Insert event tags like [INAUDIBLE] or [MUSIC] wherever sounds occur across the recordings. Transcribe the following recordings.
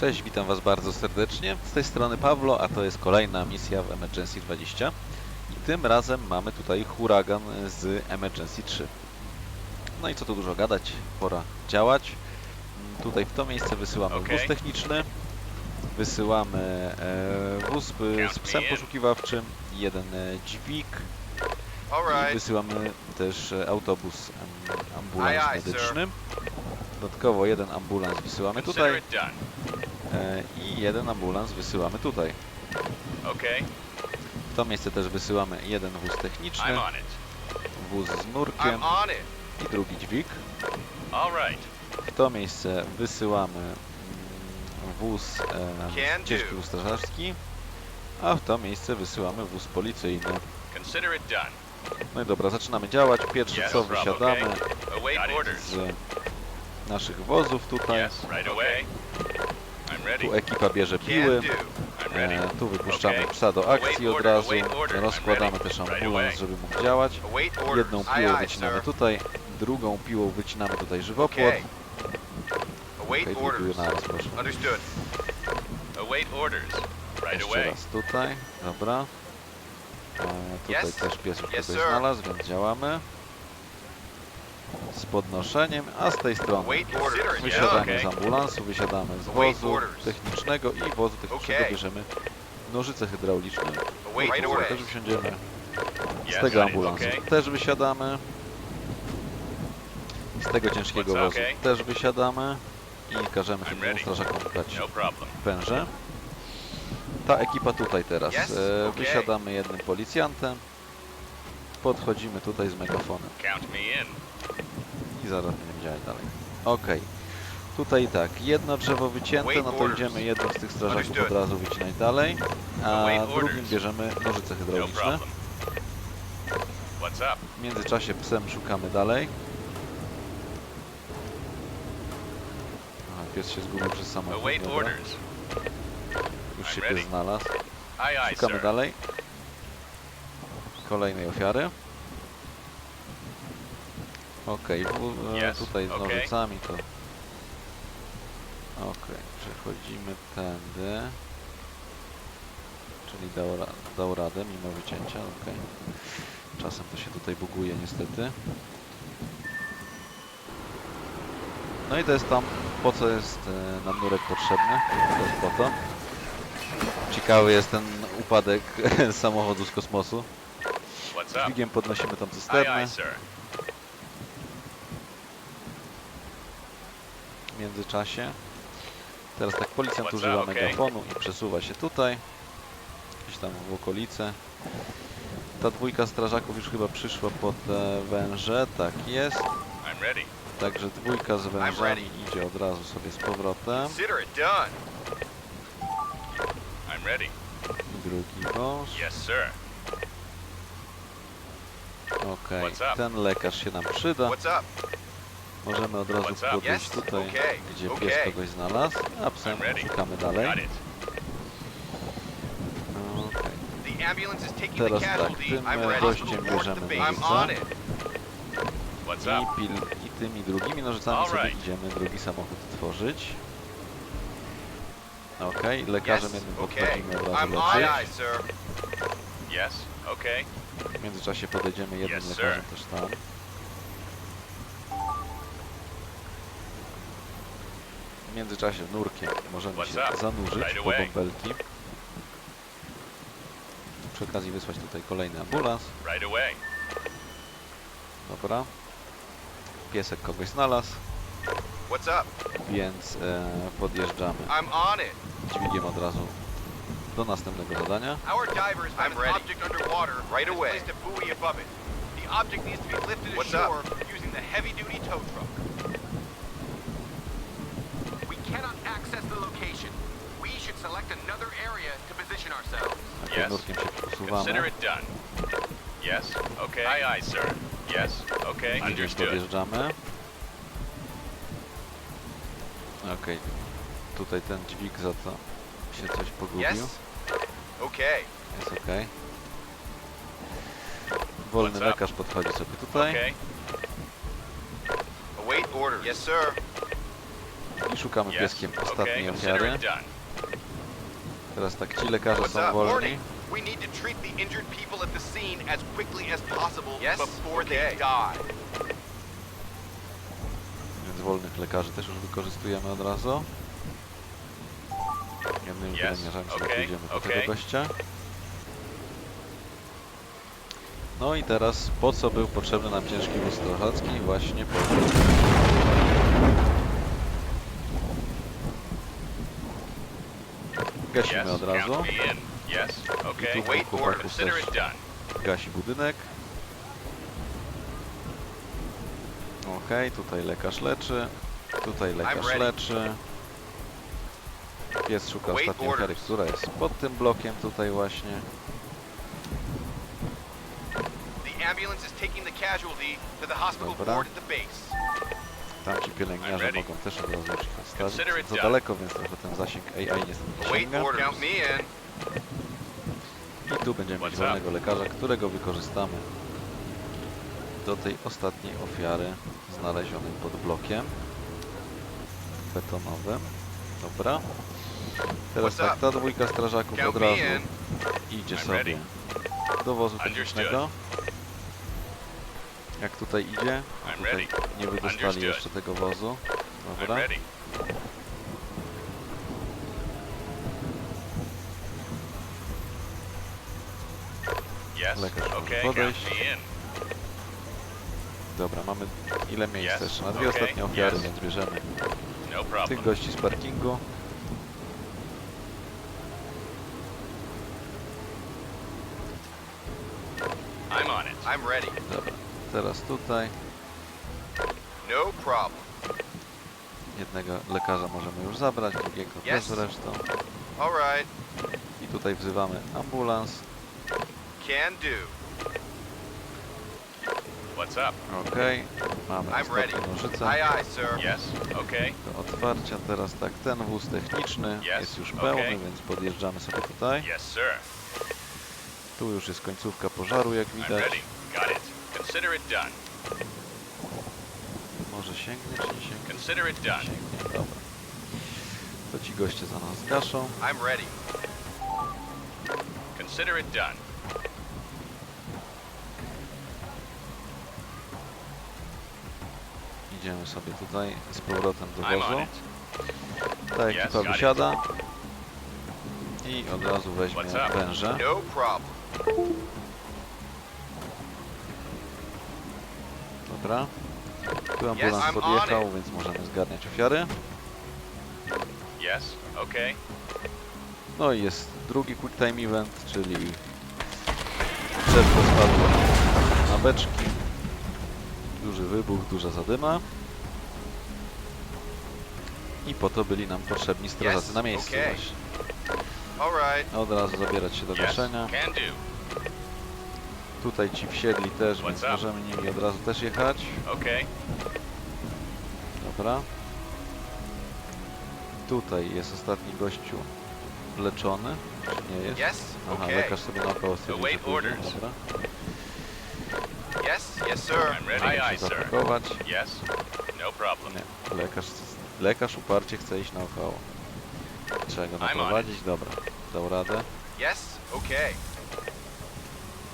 Cześć, witam Was bardzo serdecznie. Z tej strony Pawlo, a to jest kolejna misja w Emergency 20. I tym razem mamy tutaj huragan z Emergency 3. No i co tu dużo gadać, pora działać. Mm, Tutaj w to miejsce wysyłamy Okej. wóz techniczny, wysyłamy e, wóz z psem poszukiwawczym, jeden e, dźwig i wysyłamy też e, autobus ambulans medyczny. Dodatkowo jeden ambulans wysyłamy tutaj. E, I jeden ambulans wysyłamy tutaj. Okay, W to miejsce też wysyłamy. Jeden wóz techniczny, wóz z nurkiem i drugi dźwig. W to miejsce wysyłamy mm, wóz e, wóz strażacki, a w to miejsce wysyłamy wóz policyjny. No i dobra, zaczynamy działać. Pierwsze co, wysiadamy. Z naszych wozów tutaj. Yes, right away. I'm ready. Tu ekipa bierze piły. E, tu wypuszczamy Okay. psa do akcji od razu. Rozkładamy też ambulans, żeby mógł działać. Jedną piłą aye, wycinamy tutaj, drugą piłą wycinamy tutaj żywopłot. Okay. Okej, orders. naraz, proszę. Jeszcze raz tutaj, dobra. E, tutaj też pies już sir. znalazł, więc działamy. Z podnoszeniem, a z tej strony wysiadamy z ambulansu, wysiadamy z wozu technicznego i wozu technicznego bierzemy nożyce hydrauliczne. Też wsiądziemy. Z tego ambulansu też wysiadamy. Z tego ciężkiego wozu też wysiadamy. I każemy tym strażakom dać węże. Ta ekipa tutaj teraz. E. Wysiadamy jednym policjantem. Podchodzimy tutaj z megafonem. I zaraz będziemy działać dalej. Okej. Tutaj tak, jedno drzewo wycięte, no to idziemy jedno z tych strażaków od razu wycinać dalej. A drugim bierzemy nożyce No hydrauliczne. W międzyczasie psem szukamy dalej. Aha, pies się zgubił przez samochód. Dobra. Już się pies znalazł. Szukamy dalej. Kolejnej ofiary. Okej, e, Yes, tutaj z okej. nożycami to... Okej, przechodzimy tędy. Czyli dał, ra dał radę mimo wycięcia, okej. Czasem to się tutaj buguje niestety. No i to jest tam, po co jest e, nam nurek potrzebny. To jest po to. Ciekawy jest ten upadek [LAUGHS] samochodu z kosmosu. What's up? Dźwigiem podnosimy tą Aye, cysternę. aye, sir. W międzyczasie. Teraz tak policjant używa okay? megafonu i przesuwa się tutaj, gdzieś tam w okolice. Ta dwójka strażaków już chyba przyszła po te węże, tak jest. Także dwójka z wężami idzie od razu sobie z powrotem. Drugi wąż. Okej, up? ten lekarz się nam przyda. Możemy od razu podejść tutaj, okay, gdzie okay. pies kogoś znalazł, a psem szukamy dalej. taking Teraz tak, tym e, gościem bierzemy up? I, pil, I tymi drugimi nożycami sobie idziemy drugi samochód tworzyć. Okej, lekarzem Yes, jednym okay. podchodzimy od razu leczyć. Okay. W międzyczasie podejdziemy jednym lekarzem też tam. W międzyczasie nurkiem możemy się zanurzyć po bąbelki. Przy okazji wysłać tutaj kolejny ambulans. Dobra. Piesek kogoś znalazł, What's up? więc e, podjeżdżamy I'm on it. dźwigiem od razu do następnego zadania. Our found I'm an ready. object underwater Right away. placed a buoy above it. The object needs to be lifted What's ashore using the heavy-duty tow truck. We cannot access the location. We should select another area to position ourselves. Yes. nurkiem się Consider przesuwamy. it done. Yes. Okay. Aye, aye, sir. Yes. Okay. Understood. podjeżdżamy. Okej. Tutaj ten dźwig za to się coś pogubił. Yes? Okay. Jest okej. Wolny What's up? lekarz podchodzi sobie tutaj. Okay. Await orders. Yes, sir. I szukamy Yes. pieskiem Okay, ostatniej consider ofiary. it done. Teraz tak, ci lekarze są wolni. We need to treat the injured people at the scene as quickly as possible Yes? before they die. Więc wolnych lekarzy też już wykorzystujemy od razu. Jednymi Yes, pielęgniarzami sobie okay, pójdziemy po okay. tego gościa. No i teraz po co był potrzebny nam ciężki wóz strażacki? Właśnie po Gasimy od razu. Yes, okay. tu Wait chłopaków order. Consider też. it done. Gasi budynek. Okej, tutaj lekarz leczy. Tutaj lekarz ready. leczy. Pies szuka Wait ostatniej ofiary, orders. która jest pod tym blokiem tutaj właśnie. The ambulance is taking the casualty to the hospital Dobra. ward at the base. Tamci pielęgniarze ready. mogą też od razu Za done. daleko, więc trochę ten zasięg AI niestety nie sięga. I tu będziemy mieć wolnego lekarza, którego wykorzystamy do tej ostatniej ofiary znalezionej pod blokiem betonowym. Dobra. Teraz tak, ta dwójka strażaków od razu idzie sobie do wozu technicznego. Jak tutaj idzie, tutaj nie wydostali jeszcze tego wozu. Dobra. ready. Yes, Lekarz może podejść. Dobra, mamy ile miejsc Yes, jeszcze? Na dwie okay, ostatnie ofiary, yes. więc bierzemy No tych gości z parkingu. I'm on it. I'm ready. Dobra, teraz tutaj No problem. jednego lekarza możemy już zabrać, drugiego też Yes. zresztą. All right. I tutaj wzywamy ambulans. Can do. What's up? Okej, mamy I'm ready. ostatnią nożycę Aye, aye, sir. Yes, okay. do otwarcia. Teraz tak, ten wóz techniczny Yes, jest już okay. pełny, więc podjeżdżamy sobie tutaj. Yes, sir. Tu już jest końcówka pożaru, jak I'm widać. ready. Got it. Consider it done. Może sięgnie, czy nie sięgnie? Consider it done. Sięgnie, dobra. To ci goście za nas gaszą. I'm ready. Consider it done. Idziemy sobie tutaj z powrotem do wozu. Ta ekipa wysiada i od razu weźmie węże. No. Dobra. Tu ambulans podjechał, więc możemy zgarniać ofiary. Yes, okay. No i jest drugi quick time event, czyli drzewko spadło na beczki. Duży wybuch, duża zadyma. I po to byli nam potrzebni strażacy na miejscu właśnie. Od razu zabierać się do gaszenia. Tutaj ci wsiedli też, What's więc up? możemy nimi od razu też jechać. Okay. Dobra. Tutaj jest ostatni gościu leczony. Czy nie jest? Yes. Aha, Okay. lekarz sobie Await orders. Dobra. Yes. Yes, sir. I'm ready. Aye, aye, sir. zaatakować. Yes, no problem. Nie, lekarz, lekarz uparcie chce iść naokoło. Trzeba go I'm on naprowadzić. Dobra, dał radę. Yes. Okay.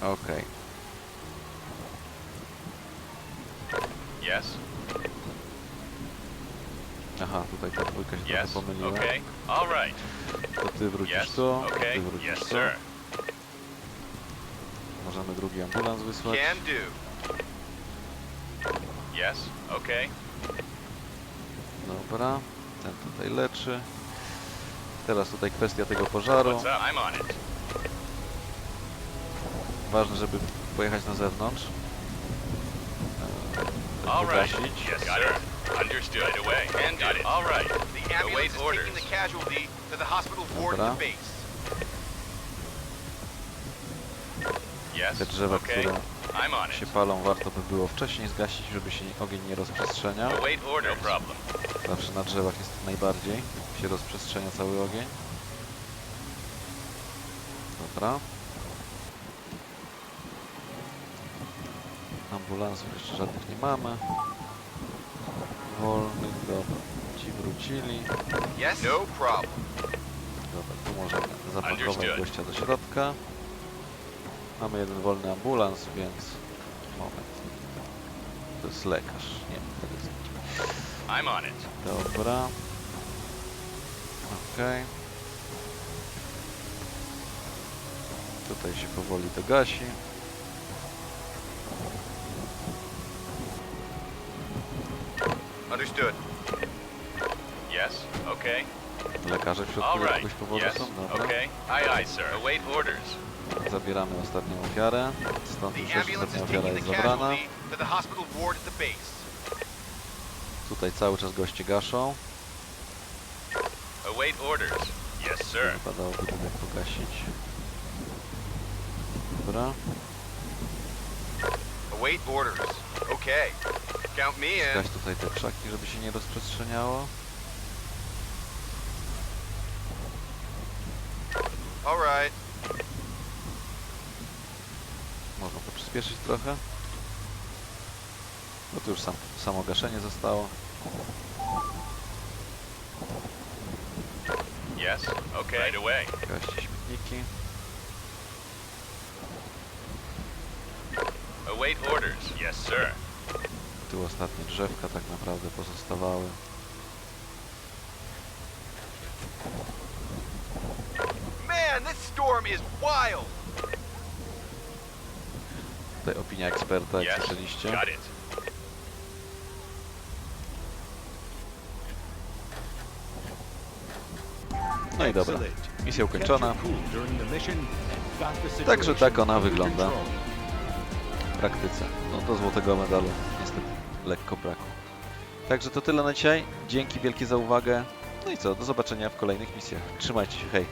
Okej. Yes, Aha, tutaj ta dwójka się trochę yes, pomyliła. okay. All right. To ty wrócisz Yes, tu, okay. ty wrócisz Yes, tu. sir. Możemy drugi ambulans wysłać. Can do. Yes, okay. Dobra, ten tutaj leczy. Teraz tutaj kwestia tego pożaru. What's up? I'm on it. Ważne, żeby pojechać na zewnątrz. Eee, All right. wygasić. Yes, sir. Understood. Right away. Do. it. All right. The ambulance is orders. taking the casualty to the hospital ward Dobra. at the base. Yes, Te drzewa, okay. które się palą, warto by było wcześniej zgasić, żeby się ogień nie rozprzestrzeniał. Zawsze na drzewach jest najbardziej się rozprzestrzenia cały ogień. Dobra. Ambulansów jeszcze żadnych nie mamy. Wolnych, dobra. Ci ci wrócili. Yes? No problem. Dobra, tu możemy zapakować gościa do środka. Mamy jeden wolny ambulans, więc... Moment. To jest lekarz. Nie, to jest... I'm on it. Dobra. Okej. Tutaj się powoli dogasi. Understood. Yes, okay. Lekarze w środku jakiegoś powodu są. Dobra. okay. Aye, aye, sir. Await orders. Zabieramy ostatnią ofiarę. Stąd już ostatnia ofiara jest zabrana. Tutaj cały czas goście gaszą. Await orders. Yes, sir. Wypadałoby budynek pogasić. Dobra. Await orders. Okay. Count me in. Gaś tutaj te krzaki, żeby się nie rozprzestrzeniało. All right. Można to przyspieszyć trochę. No to już sam, samo gaszenie zostało. Yes, okay. Right away. Gaście śmietniki. Await orders. Yes, sir. Tu ostatnie drzewka tak naprawdę pozostawały. Man, this storm is wild. Tutaj opinia eksperta, jak słyszeliście. got it. No i dobra, misja ukończona. Także Także tak ona wygląda. W praktyce. No do złotego medalu niestety lekko brakło. Także to tyle na dzisiaj. Dzięki wielkie za uwagę. No i co, do zobaczenia w kolejnych misjach. Trzymajcie się, hej.